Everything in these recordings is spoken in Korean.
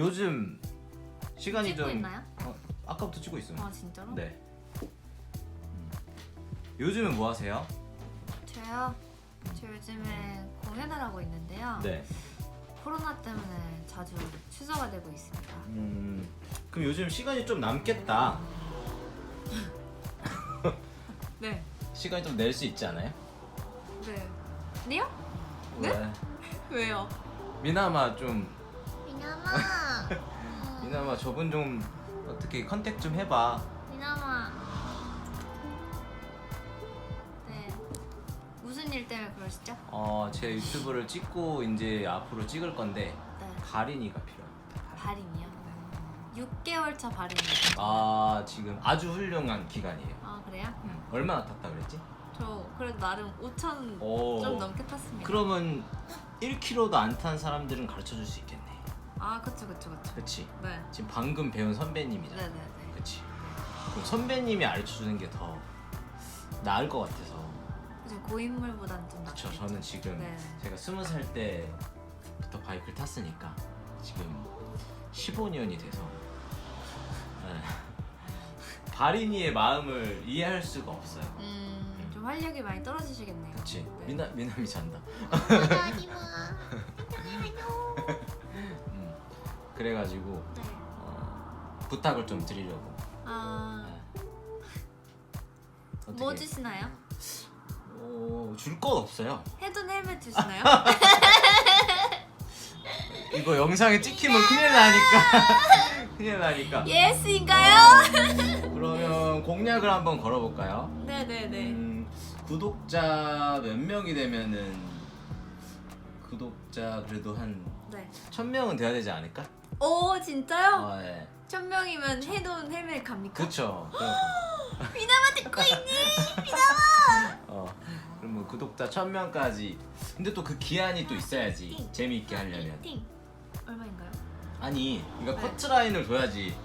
요즘 시간이 찍고 좀 있나요? 어, 아까부터 찍고 있어요. 아 진짜로? 네. 음. 요즘은 뭐 하세요? 저요? 저 요즘에 공연을 하고 있는데요. 네. 코로나 때문에 자주 취소가 되고 있습니다. 음, 그럼 요즘 시간이 좀 남겠다. 네. 시간이 좀 낼 수 있지 않아요? 네. 니요? 네? 왜? 왜요? 미나마 좀 미나마. 미나마 저분 좀 어떻게 컨택 좀 해봐. 미나마. 네. 무슨 일 때문에 그러시죠? 어, 제 유튜브를 찍고 이제 앞으로 찍을 건데 네. 발인이가 필요합니다. 발인이요. 6개월 차 발인이요. 아 지금 아주 훌륭한 기간이에요. 아 그래요? 음, 얼마나 탔다 그랬지? 저 그래도 나름 5천 오. 좀 넘게 탔습니다. 그러면 1km도 안 탄 사람들은 가르쳐 줄 수 있겠네. 아 그쵸 그쵸 그쵸. 그치? 네. 지금 방금 배운 선배님이잖아. 네네네. 그치? 그럼 선배님이 가르쳐 주는 게 더 나을 것 같아서. 그죠 고인물보단 좀 낫죠. 그쵸? 저는 지금 네. 제가 스무 살 때부터 바이크를 탔으니까 지금 15년이 돼서 네. 발인이의 마음을 이해할 수가 없어요. 음, 좀 활력이 많이 떨어지시겠네요. 그치? 네. 미나 미남이 잔다. 음. 그래가지고 네. 어, 부탁을 좀 드리려고. 아, 네. 뭐 어떻게? 주시나요? 어, 줄건 없어요. 헤드 헬멧 주시나요? 이거 영상에 찍히면 큰일 나니까. 큰일 나니까. 예스인가요? 그러면 공략을 한번 걸어볼까요? 네네네. 음, 구독자 몇 명이 되면은 구독자 그래도 한 네. 1000명은 돼야 되지 않을까? 오 진짜요? 아, 예. 천 명이면 헤드 헬멧 갑니까? 그쵸. 그럼, 미나마 듣고 있니? 어, 그럼 뭐 구독자 1000명까지. 근데 또 그 기한이 또 있어야지. 재미있게 하려면. 팅. 얼마인가요? 아니, 이거 네. 커트라인을 둬야지.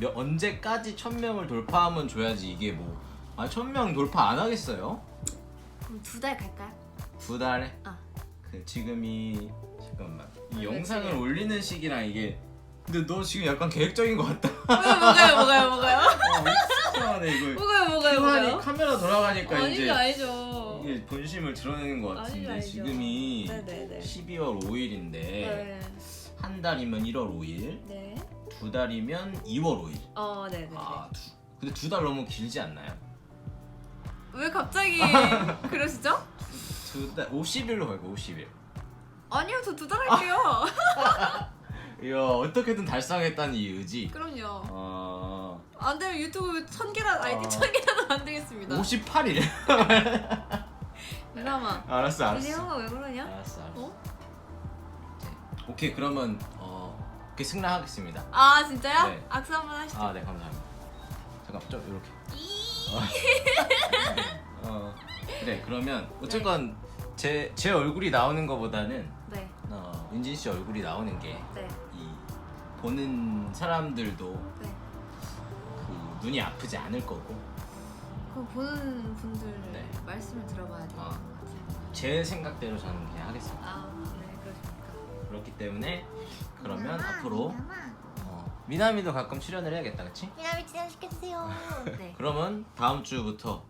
몇, 언제까지 1000명을 돌파하면 줘야지 이게 뭐. 아, 1000명 돌파 안 하겠어요? 그럼 두 달 갈까요? 두 달에? 아. 그 지금이 잠깐만 이 아, 영상을? 올리는 시기랑 이게 근데 너 지금 약간 계획적인 것 같다. 뭐가요 뭐가요 뭐가요 뭐가요? 어, 이거. 뭐가요 뭐가요 뭐가요? 카메라 돌아가니까 아니죠 이제 아니죠. 이게 본심을 드러내는 것 아니죠, 같은데 아니죠. 지금이 네네네. 12월 5일인데 네. 한 달이면 1월 5일, 네. 두 달이면 2월 5일. 어 네네. 아, 두, 근데 두 달 너무 길지 않나요? 왜 갑자기 그러시죠? 두 달, 50일로 갈거 50일. 아니요 저 두 달 할게요. 이야 어떻게든 달성했다는 이 의지. 그럼요. 어, 안 되면 유튜브 천 개라 아이디 어. 천 개라도 만들겠습니다. 58일. 미나마. 알았어, 알았어. 형아 왜 그러냐? 알았어, 알았어. 어? 오케이 그러면 어 오케이 승낙하겠습니다. 아 진짜요? 네. 악수 한 번 하시죠. 아 네 감사합니다. 잠깐 좀 이렇게. 어 그래 그러면 어쨌건 제 제 얼굴이 나오는 것보다는 네. 어 윤진 씨 얼굴이 나오는 게이 네. 보는 사람들도 네. 그 눈이 아프지 않을 거고 그 보는 분들 네. 말씀을 들어봐야 될 것 아. 같아요. 제 생각대로 저는 그냥 하겠습니다. 아, 네, 그러십니까? 그렇기 때문에 그러면 미남아, 앞으로 미남아. 어, 미나미도 가끔 출연을 해야겠다, 그렇지? 미남이 진행시켜주세요. 네. 그러면 다음 주부터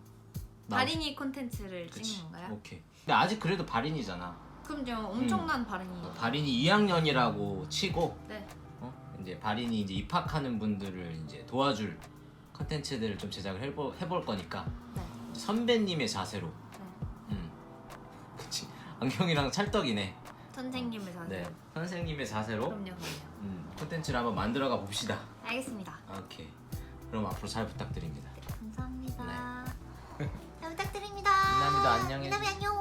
나오- 발인이 콘텐츠를 그치. 찍는 건가요? 오케이. 근데 아직 그래도 발인이잖아. 그럼요. 엄청난 발인이. 어, 발인이 2학년이라고 치고 네. 어? 이제 발인이 이제 입학하는 분들을 이제 도와줄 컨텐츠들을 좀 제작을 해볼, 해볼 거니까 네. 선배님의 자세로. 네. 음. 그치. 안경이랑 찰떡이네. 선생님의 자세. 네. 선생님의 자세로 그럼요, 그럼요. 음, 컨텐츠를 한번 만들어가 봅시다. 알겠습니다. 오케이. 그럼 앞으로 잘 부탁드립니다. 감사합니다. 네. 잘 부탁드립니다. 미남이도 안녕해. 미남이 안녕.